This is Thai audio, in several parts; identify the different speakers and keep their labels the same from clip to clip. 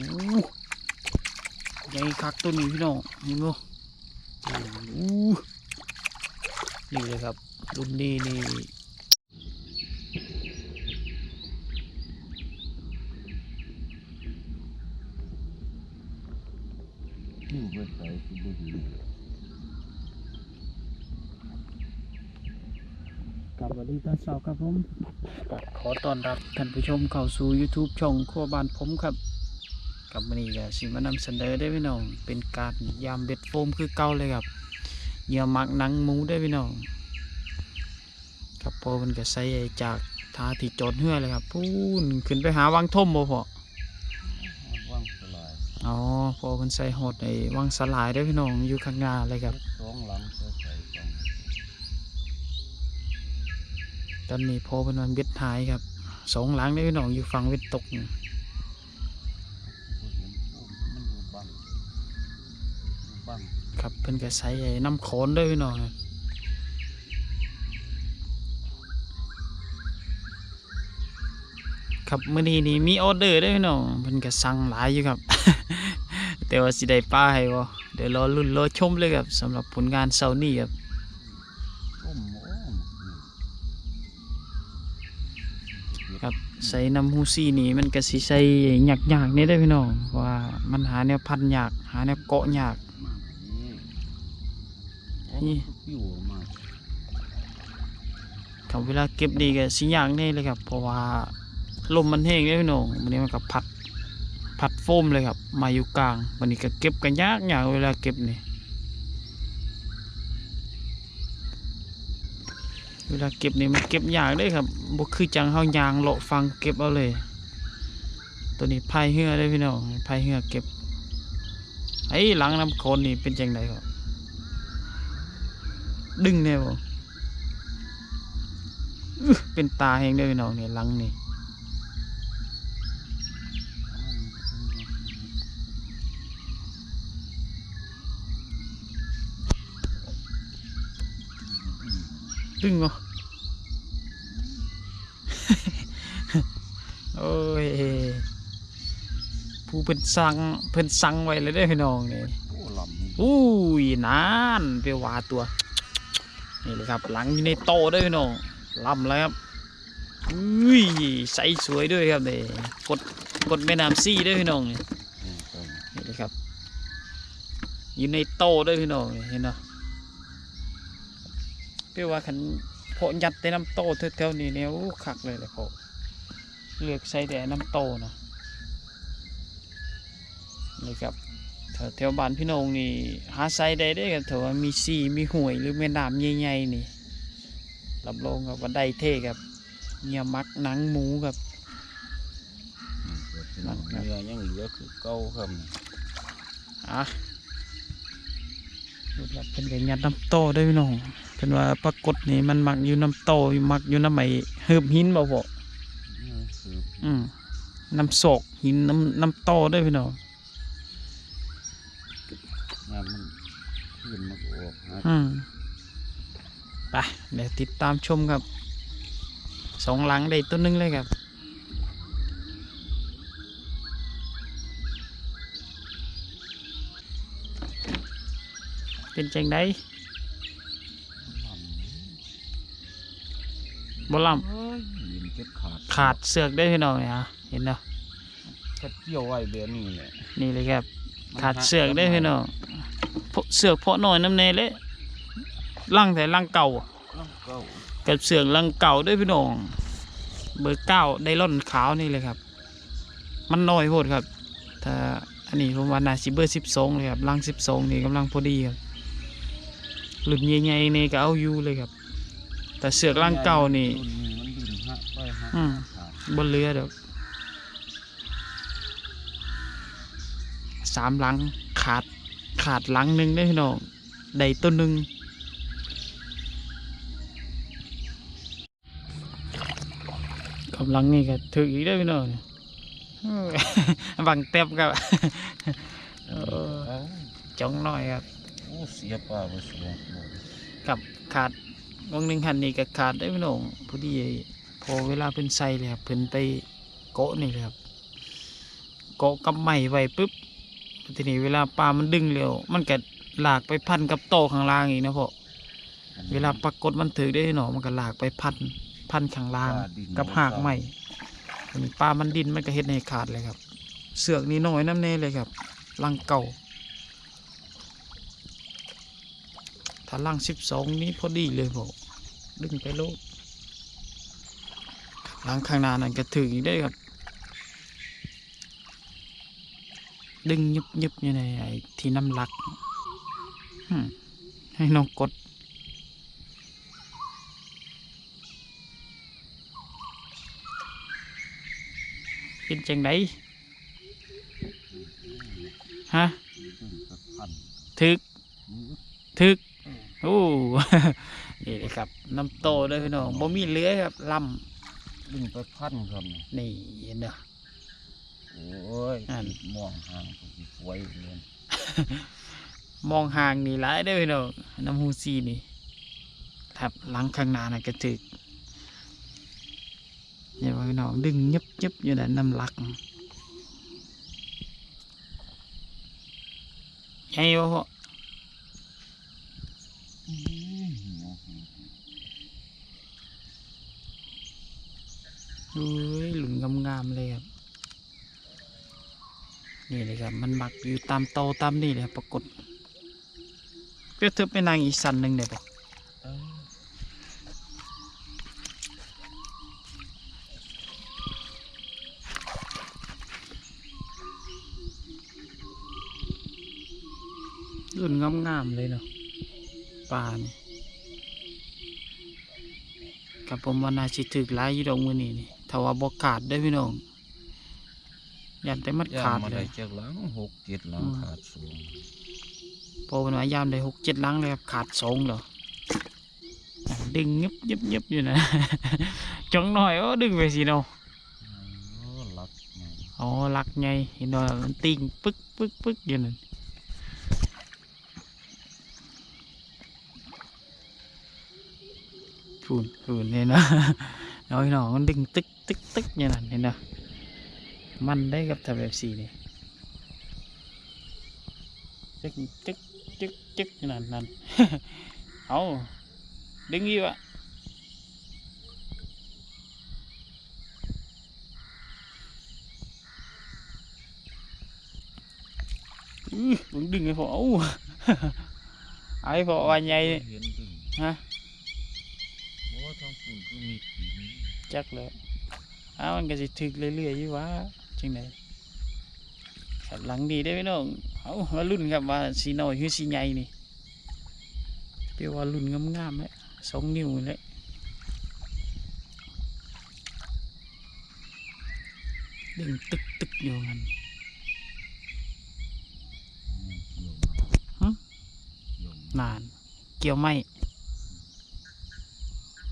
Speaker 1: อู้ใหญ่คักตัวนี้พี่น้องนี่มั้อู้นี่เลยครับรุ่นนี้นี่
Speaker 2: อยู่เบิดไปคือบ่ดี
Speaker 1: กับสวัสดีตอนเช้าครับผมก็ขอต้อนรับท่านผู้ชมเข้าสู่ YouTube ช่องครัวบ้านผมครับ กับวันนี้ก็สิมานำเสนอได้อพี่น้อง เป็นการยามเบ็ดโฟมคือเก่าเลยครับเหยื่อหมักหนังหมูได้อพี่น้องครับพอมันก็ใส่จากทาที่จอดเหือเลยครับพูนขึ้นไปหาวังท่มบ่พอ
Speaker 2: ว่างสลาย
Speaker 1: อ๋อพอมันใส่หดไอ้วังสลายได้อพี่น้องอยู่ข้างหน้าเลยครับ
Speaker 2: สองหลังก็ใส่สอง
Speaker 1: ตอนนี้พอเป็นวันเบ็ดหายครับสองหลังได้อพี่น้องอยู่ฝั่งเว็ดตก ครับเพิ่นก็ใส่ไอ้น้ำโขนด้วยพี่น้องครับครับมื้อนี้นี่มีออเดอร์ด้วยพี่น้องเพิ่นก็สั่งหลายอยู่ครับ แต่ว่าสิได้ป้าให้บ่เดี๋ยวรอลุ้นรอชมเลยครับสำหรับผลงานเช้านี้ครับครับใส่น้ำฮูซี่นี่มันก็สิใส่ยากๆนี่เด้พี่น้องว่ามันหาแนวพันยากหาแนวเกาะยาก
Speaker 2: นี่
Speaker 1: ครับเวลาเก็บดีก็สิยากแน่เลยครับ เพราะว่าลมมันแห้งเด้อพี่น้องวันนี้มันก็พัดพัดโฟมเลยครับ มาอยู่กลางวันนี้ก็เก็บกันยากอย่ากเวลาเก็บนี่เวลาเก็บนี่มันเก็บยากเด้อครับบ่คือจังเฮายางเลาะฟังเก็บเอาเลย ตัวนี้พายเหือเด้พี่น้องพายเหือเก็บไอ้หลังน้ำโคนนี่เป็นจังไดครับ ดึงแน่บ่อื้อเป็นตาแหงเด้อพี่น้องเนี่ยหลังนี่ดึงเหรอโอ้ย ผู้เพิ่นสั่งเพิ่นสั่งไว้เลยเด้อพี่น้องนี่
Speaker 2: โอ้ลำนี่
Speaker 1: อุ้ยนานไปว่าตัว นี่เลยครับหลังอยู่ในโตด้วยพี่น้องล่ำแล้วครับอุ้ยใสสวยด้วยครับนี่กดกดแม่น้ำซี่ด้วยพี่น้องนี่เลยครับอยู่ในโตด้วยพี่น้องเห็นเนาะเรียกว่าขันเพาะยัดในน้ำโตแถวๆนี้เนี่ยโอ้คักเลยเลยพอเลือกใส่แต่น้ำโตนะนี่ครับ แถวแถวบ้านพี่น้องนี่หาไซได้ได้ครับแถวว่ามีซีมีห่วยหรือแม่น้ำใหญ่ๆนี่รับรองครับว่าได้เท่ครับเงียมักหนังหมูครับ
Speaker 2: นี่เกิดเป็นเนื้อยังเหลือคือเก่าครับนี่
Speaker 1: อะดูแล้วเป็นกันยัดน้ำโตด้วยพี่น้องเป็นว่าปรากฏนี่มันมักอยู่น้ำโตอยู่มักอยู่น้ำไหมเฮือบหินบ่บ่
Speaker 2: นี่คือ
Speaker 1: อืมน้ำโศกหินน้ำน้ำโตด้วยพี่น้อง
Speaker 2: งานมันขึ้นมาก็ออกหา
Speaker 1: อืมไปเดี๋ยวติดตามชมครับสองหลังได้ตัวหนึงเลยครับเป็นจังได
Speaker 2: ล
Speaker 1: บ่ลำ
Speaker 2: เฮ้ยยินเก็บขาดำ
Speaker 1: ขาดเสือกได้พี่น้องเนี่ยฮะเห็นเนาะ
Speaker 2: แค่เกี่ยวไว้แบบนี้แหละ
Speaker 1: นี่เลยครับ ขาดเสือกได้พี่น้อง เพราะเสือกเพราะน้อยน้ำเนเลยลังแต่ลังเก่า
Speaker 2: แล้วก็
Speaker 1: กับเสือกลังเก่าด้วยพี่น้อง เบอร์เก้าไดร่อนขาวนี่เลยครับ มันน้อยโพดครับถ้าอันนี้ผมว่าน่าสิเบอร์สิบสองเลยครับลังสิบสองนี่กำลังพอดีครับหลุดใหญ่ๆนี่ก็เอาอยู่เลยครับ แต่เสือกลังเก่านี่
Speaker 2: รุ่มันดินฮะไปฮะ
Speaker 1: อืม
Speaker 2: ขาด
Speaker 1: บนเรือเดี๋ยวสามหลังขาด ขาดหลังหนึ่งได้อพี่น้องได้ต้นหนึ่งกำลังนี่ก็ถืออีกได้อพี่น้องเออบังเต็มครับเออ
Speaker 2: เอ้า
Speaker 1: จ้องน้อยครับ
Speaker 2: โอ้เสียปลาไปสองตัว
Speaker 1: กับขาดวงหนึ่งหันนี่ก็ขาดได้อพี่น้องพอดีพอเวลาเพิ่นใส่เลยครับเพิ่นไปโกะนี่เลยครับเกาะกับไม้ไว้ปุ๊บ ทีนี้เวลาปลามันดึงเร็ว มันก็ลากไปพันกับโตข้างล่างอีกนะพ่อเวลาปรากฏมันถือได้หนอมันก็ลากไปพันพันข้างล่างกับหากไม้อันนี้ปลามันดินมันก็เฮ็ดให้ขาดเลยครับ เสือกนี่น้อยน้ำเน่เลยครับลังเก่าถ้าลังสิบสองนี้พอดีเลยพ่อดึงไปโลดลังข้างหน้านั่นก็ถึงอีกได้ครับ ดึงยุบยุบอยู่ในไอ้ที่น้ำลักหึให้น้องกด เป็นจังไดฮะถึกถึกโอ้นี่เลยครับน้ำโตเด้วยพี่น้องบ่มีเลื้อยครับล
Speaker 2: ดึงไปพันครับนี่ำ
Speaker 1: นี่เห็นเด้อ
Speaker 2: โอ้ย
Speaker 1: อัน
Speaker 2: มองห่างก็สิฟวยเลย
Speaker 1: มองห่างนี่หลายได้อพี่น้องน้ำฮูซีนี่ครับหลังข้างหน้าน่ะก็ถึกเนี่ยพี่น้องดึงยับยับอยู่นั่นน้ำลักใหญ่บ่พ่อ
Speaker 2: อืมมองห่าง
Speaker 1: เฮ้ยหลุนงามๆเลยครับ นี่เลยครับ มันหมักอยู่ตามโตตามนี่เลยครับปรากฏเพื่อทึบไปนางอีสันหนึ่งเลยปะ
Speaker 2: เอ้ย
Speaker 1: หลุนงามๆเลยเนาะปลานี่กับผมว่านาชิถึกหลายอยู่ดอกมือนี่นี่ถ้าว่าบ่ขาดได้พี่น้อง ยันแต่มัน
Speaker 2: ย่า
Speaker 1: ขาด
Speaker 2: มา
Speaker 1: เล
Speaker 2: ได้
Speaker 1: ย
Speaker 2: จากหลังหกเจ็ดหลัง
Speaker 1: อืม
Speaker 2: ขาดสูง
Speaker 1: พอเป็นว่ายามได้หกเจ็ดลังเลยครับขาดสองเหรอดึงยึบยึบยึบอยู่นะ จังหน่อยโอ้ดึงไปสิเนาะ
Speaker 2: โอ้รักไง
Speaker 1: อ๋อลักไงเห็นว่ามันติ่งปึ๊กปึ๊กปึ๊กอยู่นั่นฟูนฟูนเนี่ยนะ น้อยหนอมันดึงตึกตึกตึกอย่างนั้นเห็นนะ มันได้กับทำแบบสีนี่จึกจึกจึกจึกอย่างนั้นนั่นเอาดึงอยู่อะอื้อมึงดึงไอ้พอเอาไอ้พอว่าใหญ่
Speaker 2: เห็นดึง
Speaker 1: ฮะ
Speaker 2: โอ้ทางฝุ่นก็มีผี
Speaker 1: จักเลยอ้าวมันก็สิถึกเรื่อยๆอยู่วะ จังไดครับหลังดีได้อไหมน้องเอามารุ่นครับว่าสีน้อยหรือสีใหญ่นี่เปียว่ารุ่นงามๆเลยสองนิ้วเลยดึงตึกตึกอยู่มันฮะ
Speaker 2: โยม
Speaker 1: นาน เกี่ยวไม่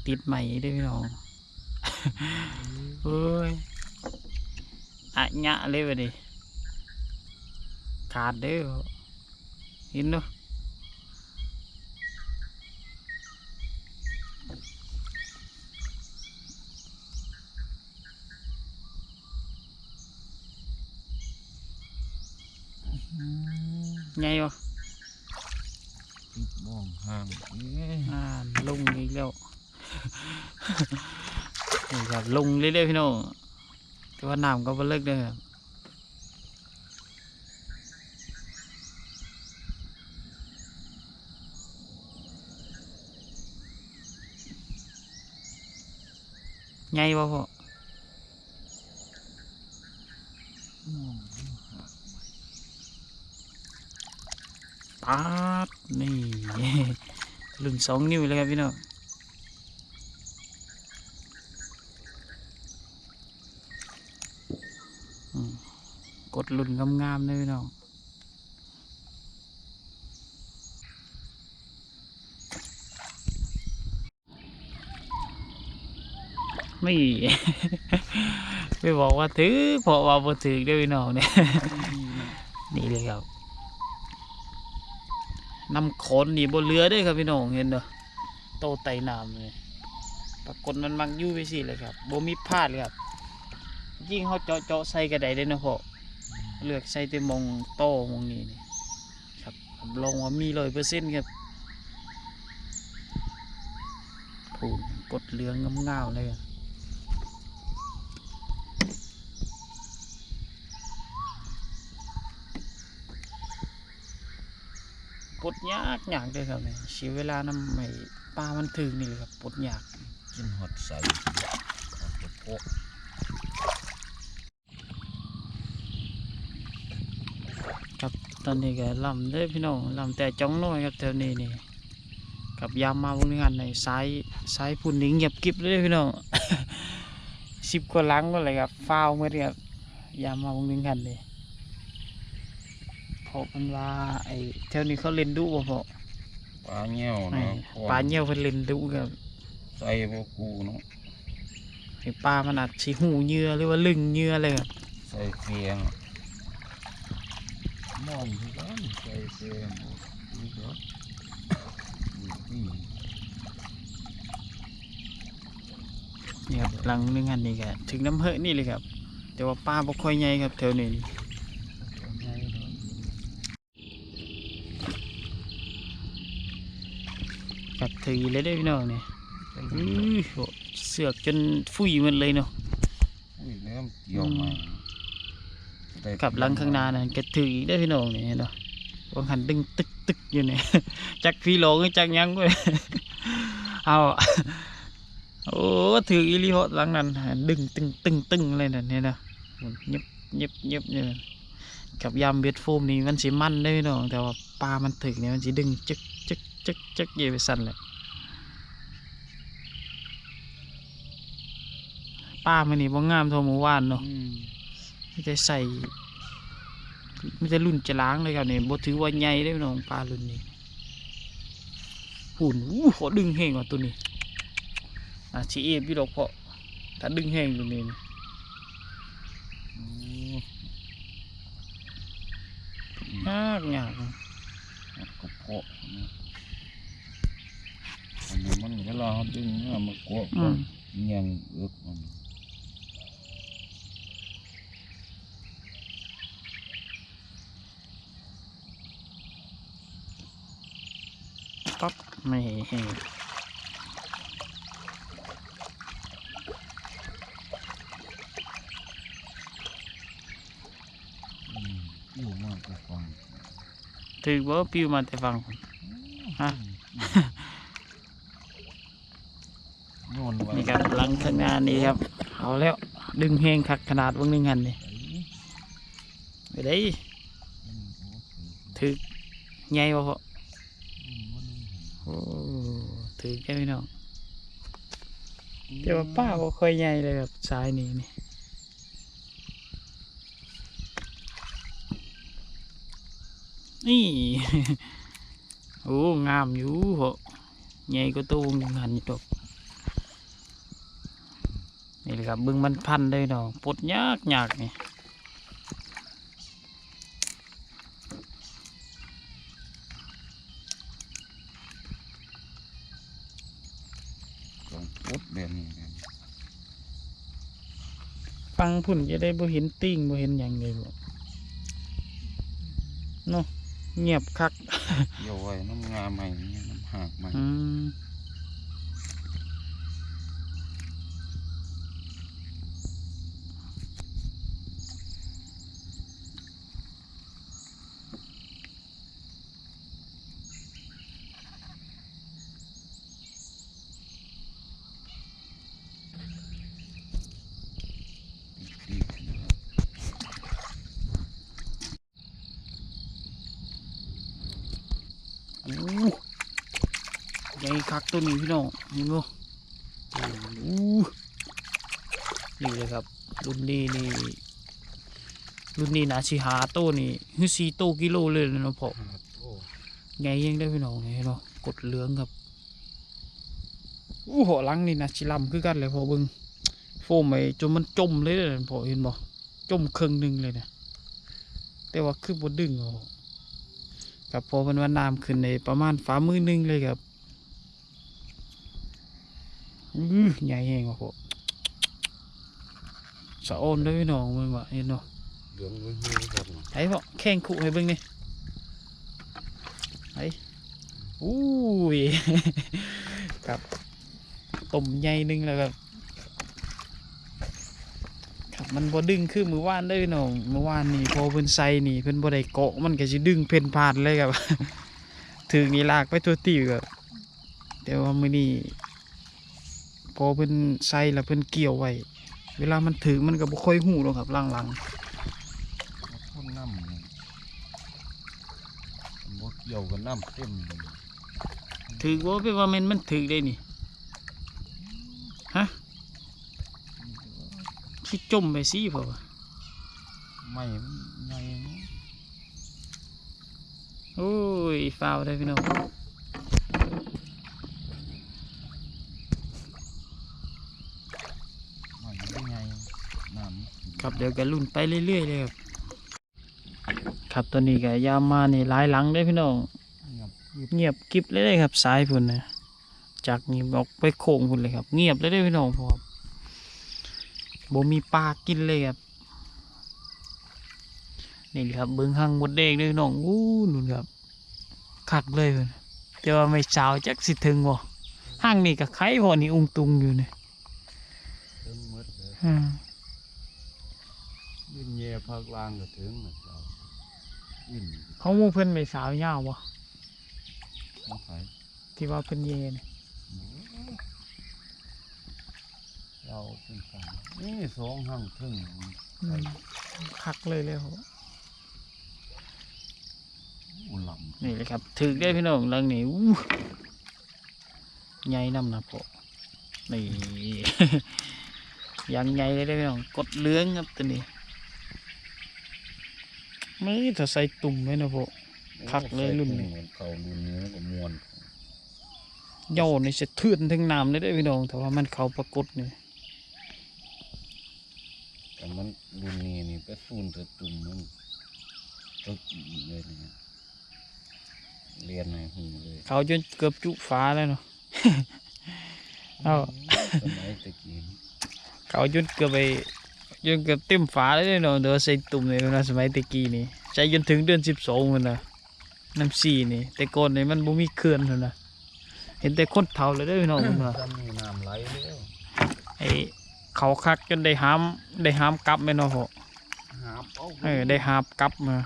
Speaker 1: ติดไม่ได้อพี่น้องเฮ้ย อะยะเลยวะดิขาดเด้อเห็นเนาะไงวะ
Speaker 2: ติดมองห่างเอ้ย
Speaker 1: อ่าลงอีกแล้ว นี่ครับลงเรื่อยๆพี่น้อง แต่ว่าน้ำก็บ่เลิกเด้อครับไงวะพ่อ
Speaker 2: มอง
Speaker 1: ปาดนี่ลุ่นสองนิ้วเลยครับพี่น้องอืม กดลุ่นงามๆเลยพี่น้องไม่ไม่บอกว่าถือเพราะว่าบ่ถือเด้วยพี่น้องเนี่ยนี่เลยครับน้ำขนนี่บนเรือเด้วยครับพี่น้องเห็นเด้อโตไตน้ำเลยปรากฏมันมักอยู่ไปสิเลยครับบ่มีพลาดเลยครับยิ่งเขาเจาะเจาะใส่กระไดได้เนาะพ่อ เลือกใช้แต่มองโตมองนี้นี่ครับผมลองว่ามีร้อยเปอร์เซ็นต์ครับผูนกดเลืองงาๆเลยปดยากยากเลยครับเนี่ยเสียเวลานำไม่ปลามันถึงนี่เลยครับปดยาก
Speaker 2: กินหอดใส่หอดกระโปะ
Speaker 1: ครับตอนนี้ก็ลำเด้อพี่น้องลำแต่จ้องน้อยครับแถวนี้นี่กับยามมาบนงานในสายสายพุ่นนี่เงียบกริบเลยพี่น้องสิบกว่าหลังก็เลยครับฟ้าวเมื่อครับยามมาบนงานนี่เพราะมันว่าไอ้แถวนี้เขาเล่นดุบ่พอ
Speaker 2: ปลาเงี้ยว
Speaker 1: ไอ้
Speaker 2: เนาะ
Speaker 1: ปลาเงี้ยวเพิ่นเล่นดุครับ
Speaker 2: ใส่พวกกูเนาะ
Speaker 1: ไอ้ปลามันอาจสิหูเหยื่อหรือว่าลึงเหยื่อเลยครับ
Speaker 2: ใส่เฟียง มองที่กันใส่เฟียงนี่ก็นี่
Speaker 1: นี่ครับหลังนึงอันนี้ก็ถึงน้ำเหอะนี่เลยครับ แต่ว่าปลาบ่ค่อยใหญ่ครับแถวนี้นี่
Speaker 2: ตัวใหญ่เนาะ
Speaker 1: ครับถือเลยได้อพี่น้องนี่อื้อโหเสือกจนฟุยหมันเลยเนาะ
Speaker 2: อุ้ยเริ่มเกี่ยวมาได้
Speaker 1: กับหลังข้างหน้านั่นก็ถืออีกได้อพี่น้องนี่เห็นเนาะวางหันดึงตึกตึกอยู่เนี่ยจักพี่โลงจักหยังเว้ยเอาโอ้ถืออีหลีเหาะหลังนั้นดึงตึงตึงตึงเลยนั่นเนี่ยนะมันเย็บเย็บเย็บเนี่ยกับยามเบ็ดโฟมนี่มันสิมันได้อพี่น้องแต่ว่าปลามันถึกเนี่ยมันสิดึงจึกจึกจึกจึกเย่ไปสั่นเลยปลามันนี่บ่งามเท่าหมู่บ้านเนาะ
Speaker 2: อืม
Speaker 1: ไม่ได้ใส่ไม่ได้รุ่นจะล้างเลยครับเนี่ยบ่ถือว่าใหญ่ได้อพี่น้องปลารุ่นนี้หุ่นอู้ขอดึงแห้งกว่าตัวนี้อะชีเอฟพี่ดอกเพาะถ้าดึงแห้งตัวนี้นี่
Speaker 2: อืม
Speaker 1: ยากยาก
Speaker 2: กระโปะนะอันนี้มันเวลาเราดึงเนี่ยมันกวบ
Speaker 1: อืม
Speaker 2: เงียงเอึกมัน
Speaker 1: ปั๊บไม่แห้ง
Speaker 2: อืมอยู่มากกว่าฟัง
Speaker 1: ถือว่าปิวมาแต่ฟังผมฮะ
Speaker 2: โยนไว้
Speaker 1: นี่ครับหลังข้างหน้านี่ครับ เอาแล้ว ดึงแห้งคักขนาดวงหนึงหันนี่ไปได้
Speaker 2: อืมโอ้โห
Speaker 1: ถือใหญ่บ่พอ
Speaker 2: อืมมัน
Speaker 1: โอ้ ถือแค่พี่น้องแต่ว่าป้าบ่ค่อยใหญ่เลยครับสายนี้นี่นี่ โอ้ งามอยู่เหรอใหญ่ก็ตัวหนึ่งหันอยู่ดอกนี่แหละครับเบึงมันพันได้ดอกปลดยากยากนี่
Speaker 2: ต้องพุดแบบนี้กัน
Speaker 1: ฟั งพุ่นจะได้บ่เห็นติ้งบ่เห็นอย่างเลยบ่เนาะเงียบคัก
Speaker 2: โยยน้ำงาใหม่น้ำหากใหม่
Speaker 1: อืม
Speaker 2: ที่นะครับ
Speaker 1: โอ้ใหญ่ คักตัวนี้พี่น้องเห็นบ่โอ้นี่เลยครับ รุ่นนี้นี่รุ่นนี้นะสิหาโตวนี่คือสี่โตวกิโลเลยนะเนาะพ่อ
Speaker 2: หาโต
Speaker 1: ไงยังได้พี่น้องนี่เนาะกดเหลืองครับอู้หัวหลังนี่นะชิลำคือกันเลยพอเบึงโฟมไปจนมันจมเลยนะพอเห็นบ่จมครึ่งหนึ่งเลยนะแต่ว่าคือบดดึงเอากับพอมันว่าน้ำขึ้นในประมาณฝ่ามือหนึงเลยครับอื้อ ใหญ่แหงว่ะพอสะโอนเด้วยพี่น้องมึงว่ะเห็นเนาะ
Speaker 2: อเหลืองมือมือครับเนาะ
Speaker 1: ไอ้พอแข่งขู่ให้เบิ่งนี่ไอ้อู้ยครับต้มใหญ่หนึงแล้วครับครับมันบ่ดึงคือมือว่านเลยน้องมือว่านนี่พอเพิ่นใส่นี่เพิ่นบ่ได้เกาะมันก็สิดึงเพ่นพลาดเลยครับถึงนี่ลากไปตัวติวครับแต่ว่ามื้อนี้ พอเพิ่นใส่แล้วเพิ่นเกี่ยวไว้ เวลามันถึงมันก็บ่ค่อยหูหรอกครับหลังๆ
Speaker 2: พ่นน้ำเนี่ยบ่เกี่ยวกับน้ำเต็มเลย
Speaker 1: ถือว่าเป็นว่ามันมันถือได้นี่ฮะคิดจมไปสิเปล่าวะ
Speaker 2: ไม่มันใหญ่เนาะ
Speaker 1: โอ้ยฟาวได้พี่น้อง
Speaker 2: ไม่มันใหญ่น้ำ
Speaker 1: ครับเดี๋ยวก็ลุ่นไปเรื่อยๆเลยครับครับตอนนี้ก็ยามมานี่หลายหลังได้พี่น้อง
Speaker 2: เงียบ
Speaker 1: เงียบกริบเลยเลยครับสายพุ่นนะจากนี้ออกไปโค้งพุ่นเลยครับ เงียบเลยได้อพี่น้องเพราะว่าบ่มีปลากินเลยครับนี่แหละครับเบิ้งห้างมดแดงเด้วยพี่น้องอู้นู่นครับคักเลยเพิ่นแต่ว่าไม่เช้าจักสิถึงบ่ห้างนี่ก็ไข่พอนี่อุงตุงอยู่นี่
Speaker 2: เต็มหมดเลย
Speaker 1: อืม
Speaker 2: ยื่นแย่ภาคล่างก็ถึงนะเจ้ายื่น
Speaker 1: เขาหมู่เพิ่นไม่สาวยาวบ่
Speaker 2: มาขาย
Speaker 1: ที่ว่าเพิ่นเยนี่
Speaker 2: เราเป็นสามนี่สองห้างถึง
Speaker 1: อืมคักเลยเลยครับ
Speaker 2: อุลำ
Speaker 1: นี่เลยครับถึกได้พี่น้องหลังนี้อู้ใหญ่นำนะพ่อนี่ ยังใหญ่เลยได้อพี่น้องกดเลื้องครับตัวนี้ ไม่ถ้าใส่ตุ่มไว้นะพ่อ คักเลยรุ่นนี้
Speaker 2: เขารุ่นนี้มันก็มวน
Speaker 1: โยนนี่จะเทือนถึงน้ำเลยได้อพี่น้องแต่ว่ามันเขาปรากฏนี่
Speaker 2: แต่มันรุ่นนี้นี่ไปสูนเถอะตุ่มมันตึกเลยเนี่ยเรียนในหูเลย
Speaker 1: เขาจนเกือบจุฟ้าแล้วเนาะ เอา
Speaker 2: สมัยตะกี้นี่
Speaker 1: เขาจนเกือบไป จนเกือบเต็มฝาเลยเด้อเนาะเดี๋ยวใส่ตุ่มเลยนะสมัยตะกี้นี่ใช้จนถึงเดือนสิบสองมันนะน้ำสี่นี่ แต่ก่อนนี่มันบ่มีเขื่อนเลยนะเห็นแต่คนเฒ่าเลยเด้อพี่น้องมันว่า
Speaker 2: จำมีน้ำไหลแล้ว
Speaker 1: ไอ้เขาคักจนได้หามได้หามกลับแม่เนาะพ่อ
Speaker 2: หาเป้า
Speaker 1: เออได้หาบกลับมา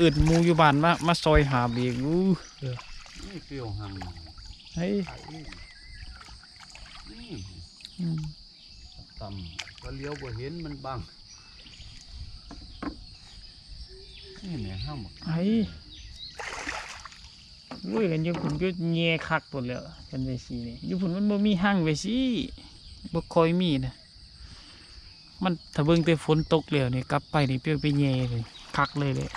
Speaker 1: อื่นหมูอยู่บ้านมามาซอยหาบอีกอู้
Speaker 2: นี่เปรี้ยวหัง
Speaker 1: เฮ้ย
Speaker 2: ไข่นี่
Speaker 1: อืม
Speaker 2: ต่ำ ก็เลี้ยวบ่เห็นมันบังนี่แหละห้ามบอก
Speaker 1: เฮ้ยอุ้ยกันอยู่พุ่นก็แย่คักหมดแล้วกันไปสีนี่อยู่พุ่นมันบ่มีห้างไปสิบ่คอยมีนะมันถ้าเบิ่งแต่ฝนตกแล้วนี่กลับไปนี่เปียกไปแย่เลยคักเลยเลย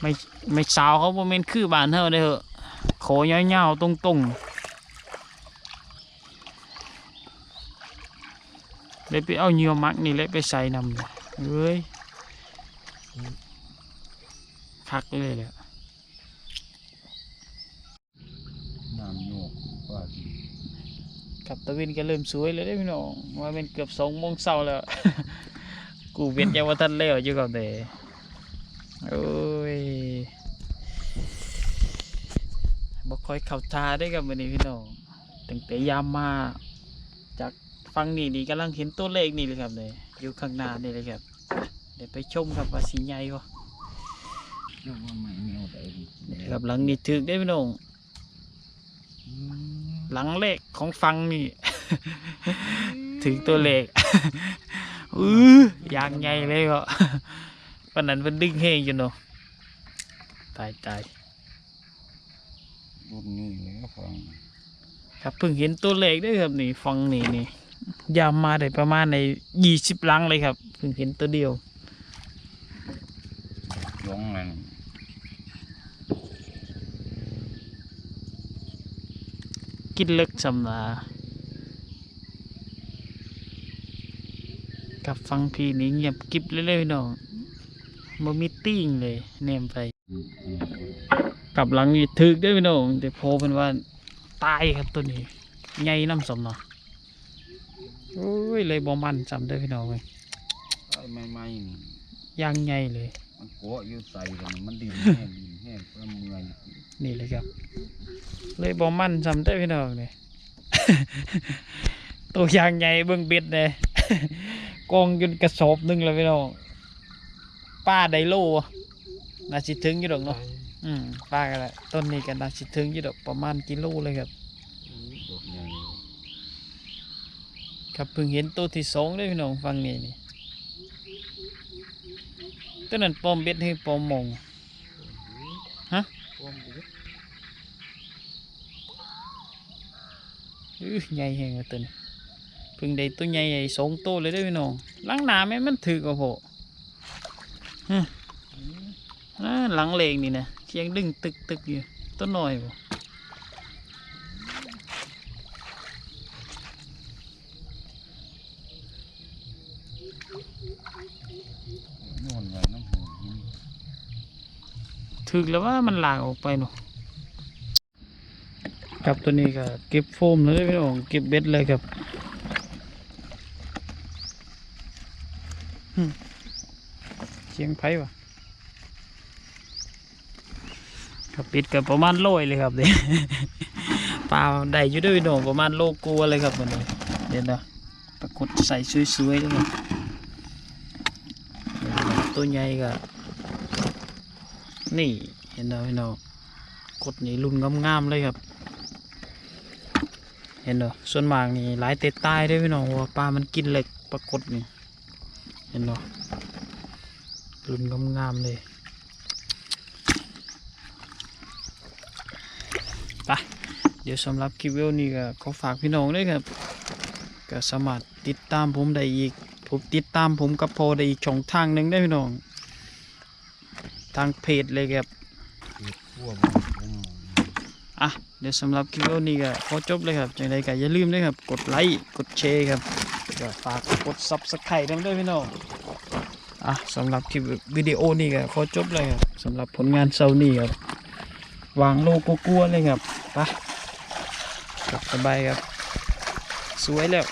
Speaker 1: ไม่ไม่สาวเขาบ่แม่นคือบ้านเฮาเด้อเหอะขอยาวๆตรงๆ เลยไปเอาเหยื่อมักนี่แหละไปใส่นำเลยเอ้ยคักเลยแหละ
Speaker 2: น้ำโยกว่าดี
Speaker 1: กับตะวินก็เริ่มสวยเลยได้พี่น้องว่าเป็นเกือบสองโมงเช้าแล้ว กูเวียนยังว่าทันแล้วอยู่กับเดโอ้ยบ่ค่อยเข้าทาได้กับมันนี้พี่น้องตั้งแต่ยามมา ฟังนี่นี่กำลังเห็นตัวเลขนี่เลยครับเลยอยู่ข้างหน้านี่เลยครับ เดี๋ยวไปชมครับว่าสีใหญ่บ่
Speaker 2: เรียกว่าไม่เงี้ยวได้ดี
Speaker 1: นี่ครับหลังนี่ถึกได้อพี่น้อง
Speaker 2: อืม
Speaker 1: หลังเลขของฟังนี่ ถึงตัวเลขอือยางใหญ่เลยก็วันนั้นมันดึงเฮงอยู่เนาะตายตาย
Speaker 2: รุ่นนี้แล้วฟัง
Speaker 1: ครับเพิ่งเห็นตัวเลขด้วยครับนี่ฟังนี่นี่ ยามมาได้ประมาณในยี่สิบลังเลยครับเพิ่งเห็นตัวเดียว
Speaker 2: ลงนั่น
Speaker 1: กินเลึกสำนากับฟังพีนี่เงียบกิบเลยเลยพี่น้องบ่มีติ้งเลยแนมไป
Speaker 2: อืมอืม
Speaker 1: กลับหลังนี่ถึกได้อพี่น้องแต่พอเป็นว่า ตายครับตัวนี้ใหญ่น้ำสมเนาะ โอ้ยเลยบ่มันจำได้อพี่น้องเลย
Speaker 2: ไอ้ใหม่ๆนี่
Speaker 1: ยางใหญ่เลย
Speaker 2: มันโกะอยู่ใส่กันนี่มันดินแห้งดินแห้งเพื่อเมื่อย
Speaker 1: นี่เลยครับ เลยบอมั่นจำได้พี่น้องเนี่ยตัวยางใหญ่เบิ่งเบ็ดเลยกองจนกระสอบหนึงเลยพี่น้องป้าไดโลอะน่าสิถึงอยู่ดอกเนาะอืมป้ากันแหละต้นนี้กันน่าสิถึงอยู่ดอกประมาณกิโลเลยครับ
Speaker 2: ดอกใหญ่
Speaker 1: ครับเพิ่งเห็นตัวที่สองได้พี่น้องฟังนี่นี่ตัวนั้นปอมเบ็ดให้ปอมมงฮะ
Speaker 2: ความเดือด
Speaker 1: อื้อใหญ่แหงเลยตัวนี้เพิ่งได้ตัวใหญ่ใหญ่สองตัวเลยได้พี่น้องหลังหนาแม่นมันถือกว่าโผฮะหลังเลงนี่นะเสียงดึงตึกตึกอยู่ตัวน้อยบ่
Speaker 2: นวลไว้น้ำหูหิน
Speaker 1: ถึกแล้วว่ามันหลากออกไปเนาะครับตัวนี้ก็เก็บโฟมแล้วพี่น้องเก็บเบ็ดเลยครับเสียงไผ่วะครับปิดกับประมาณโลยเลยครับเด็ปลาได้อยู่ด้วยพี่น้องประมาณโลกลัวเลยครับมันนี้เดี๋ยวนะปรากฏใส่สวยๆเลยครับตัวใหญ่ก็ นี่เห็นเนาะพี่น้องกดนี่รุ่นงามๆเลยครับ เห็นเนาส่วนมากนี่หลายเตะตายด้วยพี่น้องว่าปลามันกินเหล็กปรากฏนี่เห็นเนารุ่นงามๆเลยไปเดี๋ยวสำหรับคลิปวิดีโอนี้ก็ขอฝากพี่น้องด้วยครับก็สามารถติดตามผมได้อีกผมติดตามผมกับพอได้อีกช่องทางหนึ่งได้พี่น้อง ทางเพจเลยครับ
Speaker 2: เกิดทั่วบ้านผม
Speaker 1: อะเดี๋ยวสำหรับคลิปวิดีโอนี้ก็ขอจบเลยครับจังใดก็อย่าลืมด้วยครับ กดไลค์กดแชร์ครับก็ฝากกด subscribe ด้วยด้วยพี่น้องอะสำหรับคลิปวิดีโอนี้ก็ขอจบเลยครับสำหรับผลงานเซานี่ครับวางโลโก้กลัวๆเลยครับไปครับสบายครับ สวยแล้ว